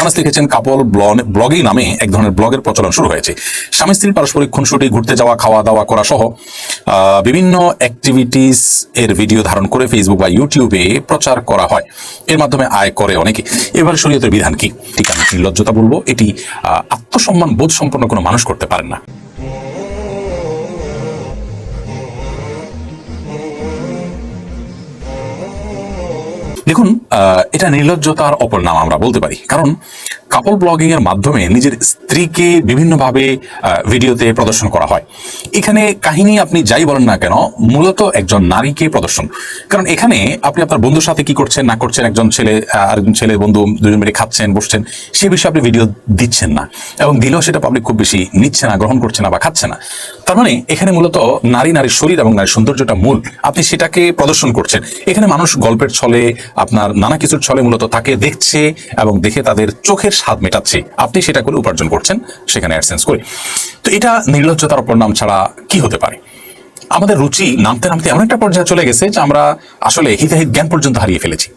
আবনাস লিখেছেন কাপল ব্লগিং নামে এক ধরনের ব্লগের প্রচলন শুরু হয়েছে। স্বামী স্ত্রীর পারস্পরিক খুনসুটি, ঘুরতে যাওয়া খাওয়া দাওয়া করা সহ বিভিন্ন অ্যাক্টিভিটিস এর ভিডিও ধারণ করে ফেসবুক বা ইউটিউবে প্রচার করা হয়। এর মাধ্যমে আয় করে অনেকে। এবার শরীয়তের বিধান কি? ঠিক আমি লজ্জতা বলব, এটি আত্মসম্মান বোধ সম্পন্ন কোনো মানুষ করতে পারেন না। দেখুন এটা নির্লজ্জতার অপর নাম আমরা বলতে পারি। কারণ কাপল ব্লগিং এর মাধ্যমে নিজের স্ত্রীকে বিভিন্নভাবে ভিডিওতে প্রদর্শন করা হয়। এখানে কাহিনী আপনি যাই বলেন না কেন, মূলত একজন নারীকে প্রদর্শন। কারণ এখানে আপনি আপনার বন্ধুর সাথে কি করছেন, না করছেন, একজন ছেলে আরেকজন ছেলে, বন্ধু, দুজন মিলে খাচ্ছেন, বসছেন, সে বিষয়ে আপনি ভিডিও দিচ্ছেন না। এবং দিলেও সেটা পাবলিক খুব বেশি নিচ্ছে না, গ্রহণ করছে না বা খাচ্ছে না। তার মানে এখানে মূলত নারী, নারীর শরীর এবং নারীর সৌন্দর্যটা মূল। আপনি সেটাকে প্রদর্শন করছেন। এখানে মানুষ গল্পের ছলে, আপনার নানা কিছুর ছলে মূলত তাকে দেখছে এবং দেখে তাদের চোখের স্বাদ মেটাচ্ছে। আপনি সেটা করে উপার্জন করছেন, সেখানে অ্যাডসেন্স করে। তো এটা নির্লজ্জতার অপর নাম ছাড়া কি হতে পারে? আমাদের রুচি নামতে নামতে এমন একটা পর্যায়ে চলে গেছে যে আমরা আসলে হিতাহিত জ্ঞান পর্যন্ত হারিয়ে ফেলেছি।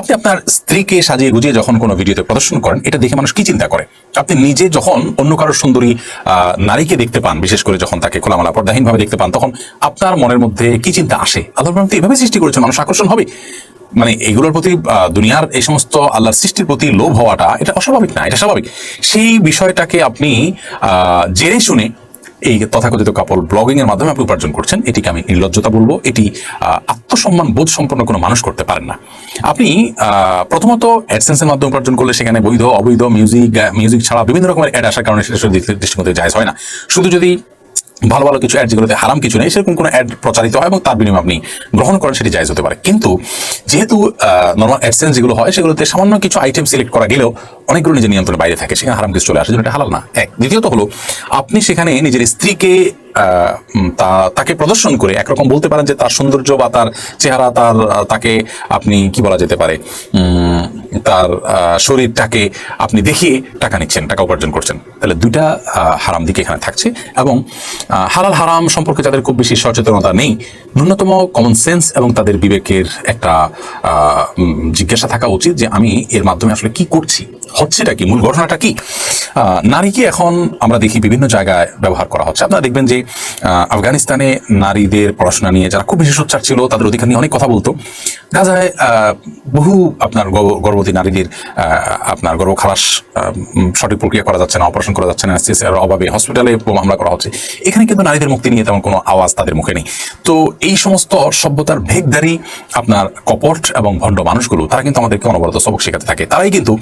আপনি আপনার স্ত্রীকে সাজিয়ে গুজিয়ে যখন কোনো ভিডিওতে প্রদর্শন করেন, এটা দেখে মানুষ কি চিন্তা করে? আপনি নিজে যখন অন্য কারোর সুন্দরী নারীকে দেখতে পান, বিশেষ করে যখন তাকে খোলামেলা পর্দাহীন ভাবে দেখতে পান, তখন আপনার মনের মধ্যে কি চিন্তা আসে? আল্লাহ এভাবে সৃষ্টি করেছেন মানুষ আকর্ষণ হবে। মানে এগুলোর প্রতি দুনিয়ার এই সমস্ত আল্লাহর সৃষ্টির প্রতি লোভ হওয়াটা এটা অস্বাভাবিক না, এটা স্বাভাবিক। সেই বিষয়টাকে আপনি জেনে শুনে এই তথাকথিত কাপল ব্লগিং এর মাধ্যমে আপনি উপার্জন করছেন। এটিকে আমি নির্লজ্জতা বলব। এটি আত্মসম্মান বোধ সম্পন্ন কোনো মানুষ করতে পারেন না। আপনি প্রথমত অ্যাডসেন্সের মাধ্যমে উপার্জন করলে সেখানে বৈধ, অবৈধ মিউজিক মিউজিক ছাড়া বিভিন্ন রকমের অ্যাড আসার কারণে সেটা দৃষ্টিকোণ থেকে জায়জ হয় না। শুধু যদি ভালো ভালো কিছু অ্যাড যেগুলোতে হারাম কিছু নেই, সেরকম কোনো অ্যাড প্রচারিত হয় এবং তার বিনিময়ে আপনি গ্রহণ করেন, সেটি জায়জ হতে পারে। কিন্তু যেহেতু নর্মাল অ্যাডসেন্স যেগুলো হয়, সেগুলোতে সামান্য কিছু আইটেম সিলেক্ট করা গেলেও অনেকগুলো নিজের নিয়ন্ত্রণের বাইরে থাকে, সেখানে হারাম কিছু চলে আসে, যেটা হালাল না। এক। দ্বিতীয়ত হলো, আপনি সেখানে নিজের স্ত্রীকে তা- তাকে প্রদর্শন করে একরকম বলতে পারেন যে তার সৌন্দর্য বা তার চেহারা, তার তাকে আপনি কি বলা যেতে পারে? তার শরীরটাকে আপনি দেখিয়ে টাকা নিচ্ছেন, টাকা উপার্জন করছেন। তাহলে দুইটা হারাম দিকে এখানে থাকছে এবং হালাল হারাম সম্পর্কে যাদের খুব বেশি সচেতনতা নেই, ন্যূনতম কমন সেন্স এবং তাদের বিবেকের একটা জিজ্ঞাসা থাকা উচিত যে আমি এর মাধ্যমে আসলে কি করছি। হচ্ছেটা কি? মূল ঘটনাটা কি? নারীকে এখন আমরা দেখি বিভিন্ন জায়গায় ব্যবহার করা হচ্ছে। আপনারা দেখবেন যে আফগানিস্তানে নারীদের পড়াশোনা নিয়ে যারা খুব বেশি সোচ্চার ছিল, তাদের অধিকার নিয়ে অনেক কথা বলতো। গাজায় বহু আপনার গর্ভ- গর্ভবতী নারীদের আপনার গর্ভ খালাস সঠিক প্রক্রিয়া করা যাচ্ছে না, অপারেশন করা যাচ্ছে না অভাবে হসপিটালে মামলা করা হচ্ছে। এখানে কিন্তু নারীদের মুক্তি নিয়ে তেমন কোনো আওয়াজ তাদের মুখে নেই। তো এই সমস্ত সভ্যতার ভেগদারি আপনার কপট এবং ভণ্ড মানুষগুলো, তারা কিন্তু আমাদেরকে অনবরত সবক শেখাতে থাকে। তারাই কিন্তু